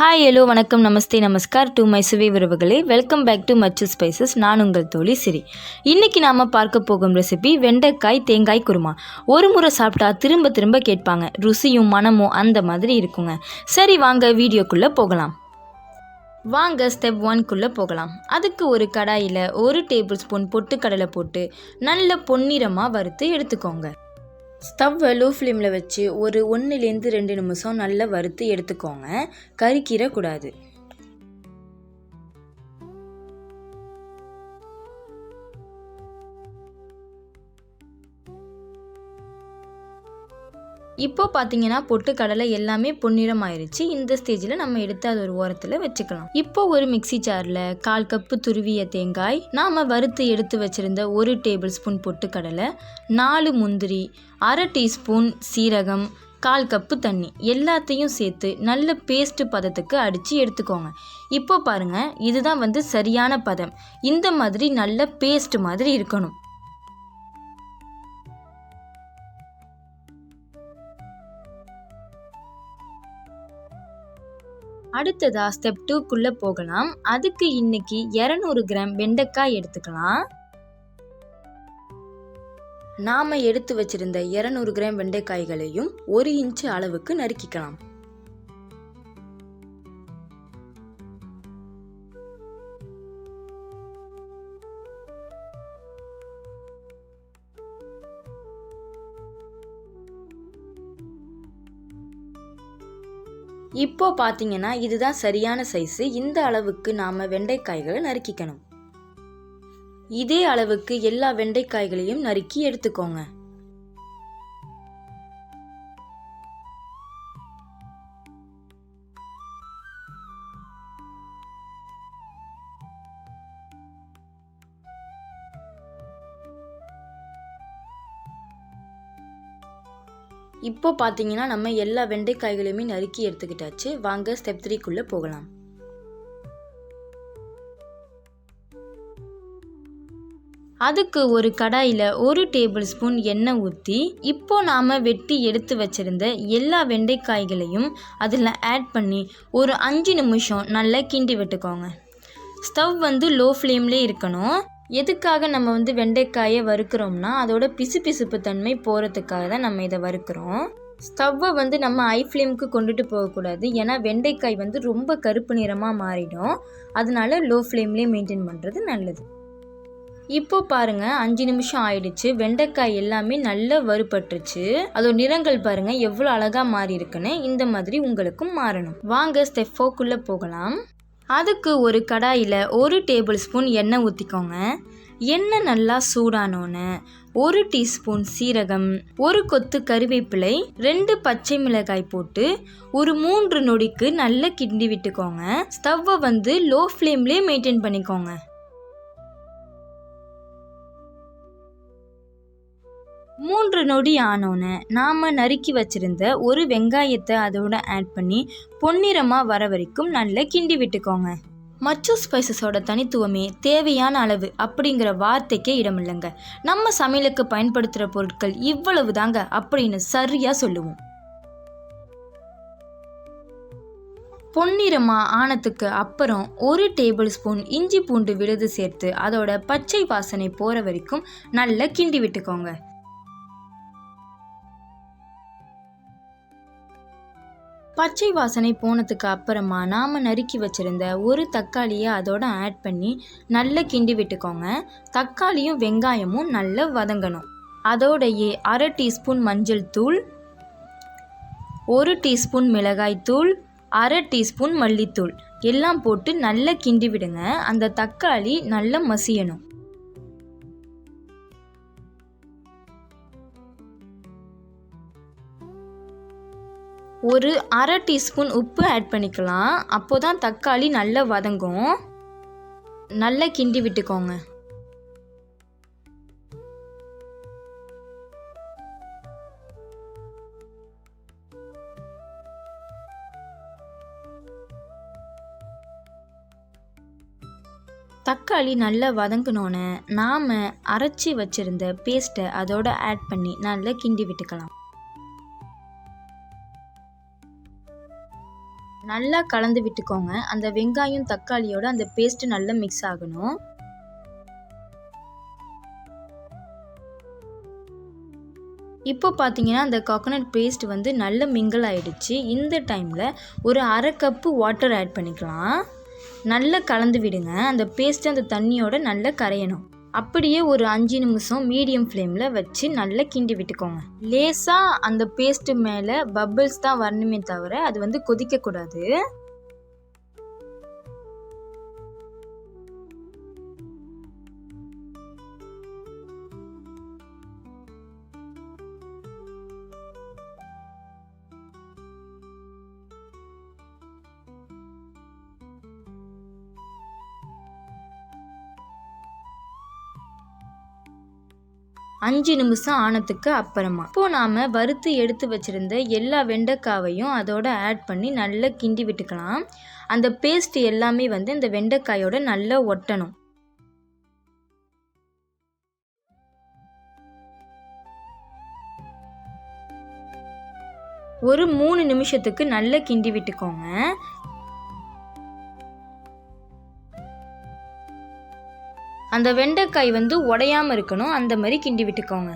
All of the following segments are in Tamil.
ஹாய் ஹலோ வணக்கம் நமஸ்தே நமஸ்கார். டு மை சுவை உறவுகளே welcome back to much spices நான் உங்கள் தோழி சிரி. இன்றைக்கி நாம் பார்க்க போகும் ரெசிபி வெண்டைக்காய் தேங்காய் குருமா. ஒரு முறை சாப்பிட்டா திரும்ப திரும்ப கேட்பாங்க. ருசியும் மனமும் அந்த மாதிரி இருக்குங்க. சரி வாங்க வீடியோக்குள்ளே போகலாம். வாங்க ஸ்டெப் ஒன்க்குள்ளே போகலாம். அதுக்கு ஒரு கடாயில் ஒரு டேபிள் ஸ்பூன் பொட்டுக்கடலை போட்டு நல்ல பொன்னிறமாக வறுத்து எடுத்துக்கோங்க. ஸ்டவ்வை லோ ஃப்ளேமில் வச்சு ஒரு ஒன்றுலேருந்து ரெண்டு நிமிஷம் நல்லா வறுத்து எடுத்துக்கோங்க. கறிக்கிடக்கூடாது இப்போ பார்த்தீங்கன்னா பொட்டுக்கடலை எல்லாமே பொன்னிறம் ஆயிருச்சு இந்த ஸ்டேஜில் நம்ம எடுத்து அது ஒரு ஓரத்தில் வச்சுக்கலாம். இப்போ ஒரு மிக்ஸி ஜாரில் கால் கப்பு துருவிய தேங்காய் நாம் வறுத்து எடுத்து வச்சுருந்த ஒரு டேபிள் ஸ்பூன் பொட்டுக்கடலை நாலு முந்திரி அரை டீஸ்பூன் சீரகம் கால் கப்பு தண்ணி எல்லாத்தையும் சேர்த்து நல்ல பேஸ்ட் பதத்துக்கு அடித்து எடுத்துக்கோங்க. இப்போ பாருங்க இதுதான் வந்து சரியான பதம். இந்த மாதிரி நல்ல பேஸ்ட் மாதிரி இருக்கணும். அடுத்ததா ஸ்டெப் டூக்குள்ளே போகலாம். அதுக்கு இன்னைக்கு இரநூறு கிராம் வெண்டைக்காய் எடுத்துக்கலாம். நாம் எடுத்து வச்சிருந்த இரநூறு கிராம் வெண்டைக்காய்களையும் ஒரு இன்ச்சு அளவுக்கு நறுக்கிக்கலாம். இப்போ பார்த்தீங்கன்னா இதுதான் சரியான சைஸு இந்த அளவுக்கு நாம் வெண்டைக்காய்களை நறுக்கிக்கணும். இதே அளவுக்கு எல்லா வெண்டைக்காய்களையும் நறுக்கி எடுத்துக்கோங்க. இப்போ பார்த்தீங்கன்னா நம்ம எல்லா வெண்டைக்காய்களையுமே நறுக்கி எடுத்துக்கிட்டாச்சு. வாங்க ஸ்டெப் த்ரீக்குள்ளே போகலாம். அதுக்கு ஒரு கடாயில் ஒரு டேபிள் ஸ்பூன் எண்ணெய் ஊற்றி இப்போ நாம் வெட்டி எடுத்து வச்சிருந்த எல்லா வெண்டைக்காய்களையும் அதில் ஆட் பண்ணி ஒரு அஞ்சு நிமிஷம் நல்லா கிண்டி விட்டுக்கோங்க. ஸ்டவ் வந்து லோ ஃப்ளேம்லேயே இருக்கணும். எதுக்காக நம்ம வந்து வெண்டைக்காயை வறுக்கிறோம்னா அதோட பிசுபிசுப்பு தன்மை போகிறதுக்காக தான் நம்ம இதை வறுக்கிறோம். ஸ்டவ்வை வந்து நம்ம ஐ ஃப்ளேமுக்கு கொண்டுட்டு போகக்கூடாது. ஏன்னா வெண்டைக்காய் வந்து ரொம்ப கருப்பு நிறமாக மாறிடும். அதனால லோ ஃப்ளேம்லேயே மெயின்டைன் பண்ணுறது நல்லது. இப்போ பாருங்க அஞ்சு நிமிஷம் ஆயிடுச்சு. வெண்டைக்காய் எல்லாமே நல்லா வறுபட்டுருச்சு. அதோட நிறங்கள் பாருங்க எவ்வளோ அழகாக மாறி இருக்குன்னு. இந்த மாதிரி உங்களுக்கும் மாறணும். வாங்க ஸ்டெஃபோக்குள்ளே போகலாம். அதுக்கு ஒரு கடாயில் ஒரு டேபிள் ஸ்பூன் எண்ணெய் ஊற்றிக்கோங்க எண்ணெய் நல்லா சூடானோன்னு ஒரு டீஸ்பூன் சீரகம் ஒரு கொத்து கருவேப்பிலை ரெண்டு பச்சை மிளகாய் போட்டு ஒரு மூன்று நொடிக்கு நல்லா கிண்டி விட்டுக்கோங்க. ஸ்டவ்வை வந்து லோ ஃப்ளேம்லேயே மெயின்டைன் பண்ணிக்கோங்க. மூன்று நொடி ஆனோன்னு நாம் நறுக்கி வச்சுருந்த ஒரு வெங்காயத்தை அதோட ஆட் பண்ணி பொன்னிறமாக வர வரைக்கும் நல்லா கிண்டி விட்டுக்கோங்க. மச்சு ஸ்பைசஸோட தனித்துவமே தேவையான அளவு அப்படிங்கிற வார்த்தைக்கே இடமில்லைங்க. நம்ம சமையலுக்கு பயன்படுத்துகிற பொருட்கள் இவ்வளவு தாங்க அப்படின்னு சரியாக சொல்லுவோம். பொன்னிறமா ஆனத்துக்கு அப்புறம் ஒரு டேபிள் ஸ்பூன் இஞ்சி பூண்டு விழுது சேர்த்து அதோட பச்சை வாசனை போகிற வரைக்கும் நல்லா கிண்டி விட்டுக்கோங்க. பச்சை வாசனை போனதுக்கு அப்புறமா நாம் நறுக்கி வச்சுருந்த ஒரு தக்காளியை அதோட ஆட் பண்ணி நல்லா கிண்டி விட்டுக்கோங்க. தக்காளியும் வெங்காயமும் நல்லா வதங்கணும். அதோடையே அரை டீஸ்பூன் மஞ்சள் தூள் ஒரு டீஸ்பூன் மிளகாய் தூள் அரை டீஸ்பூன் மல்லித்தூள். எல்லாம் போட்டு நல்லா கிண்டி விடுங்க. அந்த தக்காளி நல்லா மசியணும். ஒரு அரை டீஸ்பூன் உப்பு ஆட் பண்ணிக்கலாம். அப்போ தான் தக்காளி நல்லா வதங்கும். நல்லா கிண்டி விட்டுக்கோங்க. தக்காளி நல்லா வதங்கினோன்னே நாம் அரைச்சி வச்சுருந்த பேஸ்ட்டை அதோட ஆட் பண்ணி நல்லா கிண்டி விட்டுக்கலாம். நல்லா கலந்து விட்டுக்கோங்க. அந்த வெங்காயம் தக்காளியோட அந்த பேஸ்ட் நல்லா மிக்ஸ் ஆகணும். இப்போ பார்த்தீங்கன்னா அந்த கோகோனட் பேஸ்ட் வந்து நல்ல மிங்கிள் ஆயிடுச்சு. இந்த டைமில் ஒரு அரை கப்பு வாட்டர் ஆட் பண்ணிக்கலாம். நல்லா கலந்து விடுங்க. அந்த பேஸ்ட் அந்த தண்ணியோட நல்லா கரையணும். அப்படியே ஒரு அஞ்சு நிமிஷம் மீடியம் ஃப்ளேமில் வச்சு நல்லா கிண்டி விட்டுக்கோங்க. லேசாக அந்த பேஸ்ட்டு மேலே பப்பிள்ஸ் தான் வரணுமே தவிர அது வந்து கொதிக்கக்கூடாது. அஞ்சு நிமிஷம் ஆனதுக்கு அப்புறமா. இப்போ நாம வறுத்து எடுத்து வச்சிருந்த எல்லா வெண்டைக்காவையும் அதோட ஆட் பண்ணி நல்லா கிண்டி விட்டுக்கலாம். அந்த பேஸ்ட் எல்லாமே வந்து இந்த வெண்டைக்காயோட நல்லா ஒட்டணும். ஒரு மூணு நிமிஷத்துக்கு நல்லா கிண்டி விட்டுக்கோங்க. அந்த வெண்டைக்காய் வந்து உடையாமல் இருக்கணும். அந்த மாதிரி கிண்டி விட்டுக்கோங்க.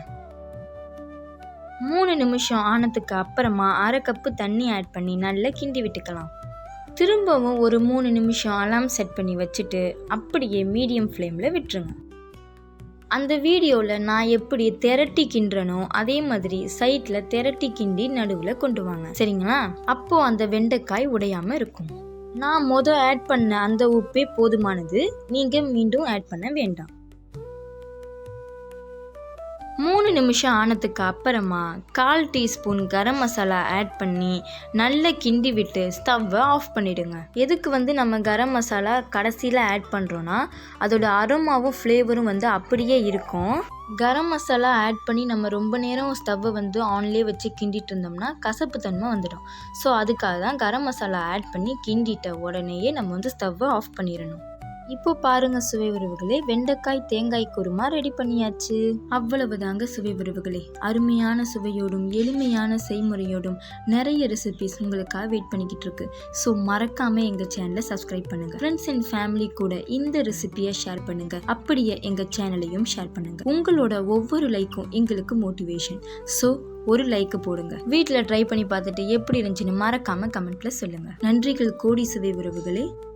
மூணு நிமிஷம் ஆனதுக்கு அப்புறமா அரை கப்பு தண்ணி ஆட் பண்ணி நல்லா கிண்டி விட்டுக்கலாம். திரும்பவும் ஒரு மூணு நிமிஷம் அலாம் செட் பண்ணி வச்சுட்டு அப்படியே மீடியம் ஃப்ளேமில் விட்டுருங்க. அந்த வீடியோவில் நான் எப்படி திரட்டி கிண்டுறனோ அதே மாதிரி சைட்டில் திரட்டி கிண்டி நடுவில் கொண்டு வாங்க. சரிங்களா? அப்போது அந்த வெண்டைக்காய் உடையாமல் இருக்கும். நான் மொதல் ஆட் பண்ண அந்த உப்பே போதுமானது. நீங்கள் மீண்டும் ஆட் பண்ண வேண்டாம். மூணு நிமிஷம் ஆனதுக்கு அப்புறமா கால் டீஸ்பூன் கரம் மசாலா ஆட் பண்ணி நல்லா கிண்டி விட்டு ஸ்டவ்வை ஆஃப் பண்ணிடுங்க. எதுக்கு வந்து நம்ம கரம் மசாலா கடைசியில் ஆட் பண்ணுறோன்னா அதோட அரோமாவும் ஃப்ளேவரும் வந்து அப்படியே இருக்கும். கரம் மசாலா ஆட் பண்ணி நம்ம ரொம்ப நேரம் ஸ்டவ்வை வந்து ஆன்லேயே வச்சு கிண்டிட்டு இருந்தோம்னா கசப்பு தன்மை வந்துடும். ஸோ அதுக்காக தான் கரம் மசாலா ஆட் பண்ணி கிண்டிட்ட உடனேயே நம்ம வந்து ஸ்டவ்வை ஆஃப் பண்ணிடணும். இப்போ பாருங்க சுவை உறவுகளே. வெண்டைக்காய் தேங்காய் குருமா ரெடி பண்ணியாச்சு. அவ்வளவுதாங்க சுவை உறவுகளே. அருமையான சுவையோடும் எளிமையான செய்முறையோடும் நிறைய ரெசிபிஸ் உங்களுக்காக வெயிட் பண்ணிக்கிட்டு இருக்கு. ஸோ மறக்காம எங்க சேனலை சப்ஸ்கிரைப் பண்ணுங்க. ஃப்ரெண்ட்ஸ் அண்ட் ஃபேமிலி கூட இந்த ரெசிபியை ஷேர் பண்ணுங்க. அப்படியே எங்க சேனலையும் ஷேர் பண்ணுங்க. உங்களோட ஒவ்வொரு லைக்கும் எங்களுக்கு மோட்டிவேஷன் ஸோ ஒரு லைக் போடுங்க. வீட்டில் ட்ரை பண்ணி பார்த்துட்டு எப்படி இருந்துச்சுன்னு மறக்காம கமெண்ட்ல சொல்லுங்க. நன்றிகள் கோடி சுவை உறவுகளே.